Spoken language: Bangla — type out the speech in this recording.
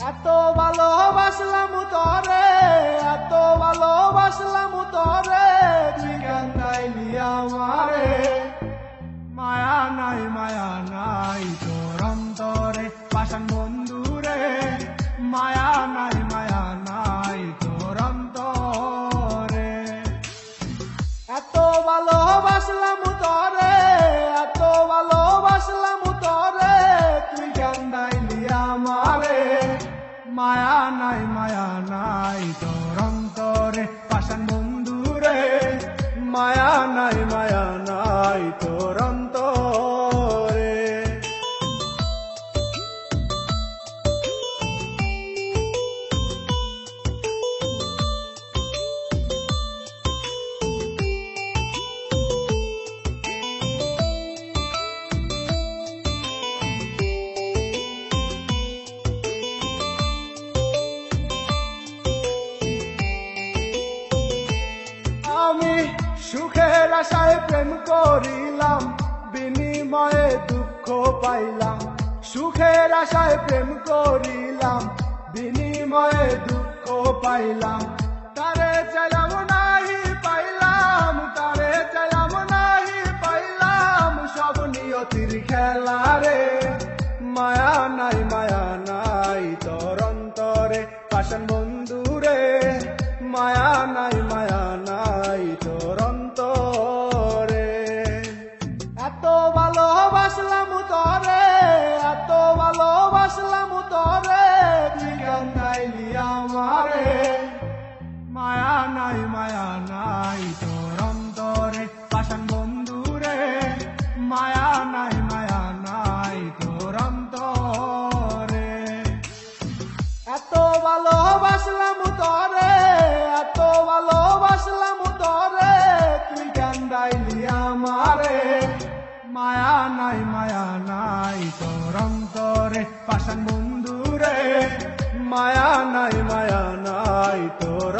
এত ভালোবাসলাম তরে, এত ভালোবাসলাম তরে তুই কান্দাইলি আমারে। মায়া নাই মায়া নাই তোর অন্তরে পাশান বন্ধুরে। মায়া নাই মায়া নাই তোর অন্তরে। এত ভালোবাসলাম তরে মায়া নাই মায়া নাই তোর অন্তরে পাশান বন্ধুরে। মায়া নাই সুখের আশায় প্রেম করিলাম, বিনিময়ে দুঃখ পাইলাম। সুখের আশায় প্রেম করিলাম, বিনিময়ে দুঃখ পাইলাম। তারে চাইলাম নাহি পাইলাম। তারে চাইলাম নাহি পাইলাম। সব নিয়তির খেলা রে। মায়া নাই মায়া নাই, তোর অন্তরে পাশান বন্ধুরে মায়া নাই নাই তোর অন্তরে। পাশান বন্ধুরে, মায়া নাই মায়া নাই তোর অন্তরে। এত ভালোবাসলাম তরে, এত ভালোবাসলাম তরে, তুই কান্দাইলি আমারে। মায়া নাই মায়া নাই তোর অন্তরে। পাশান বন্ধুরে, মায়া নাই মায়া নাই তোর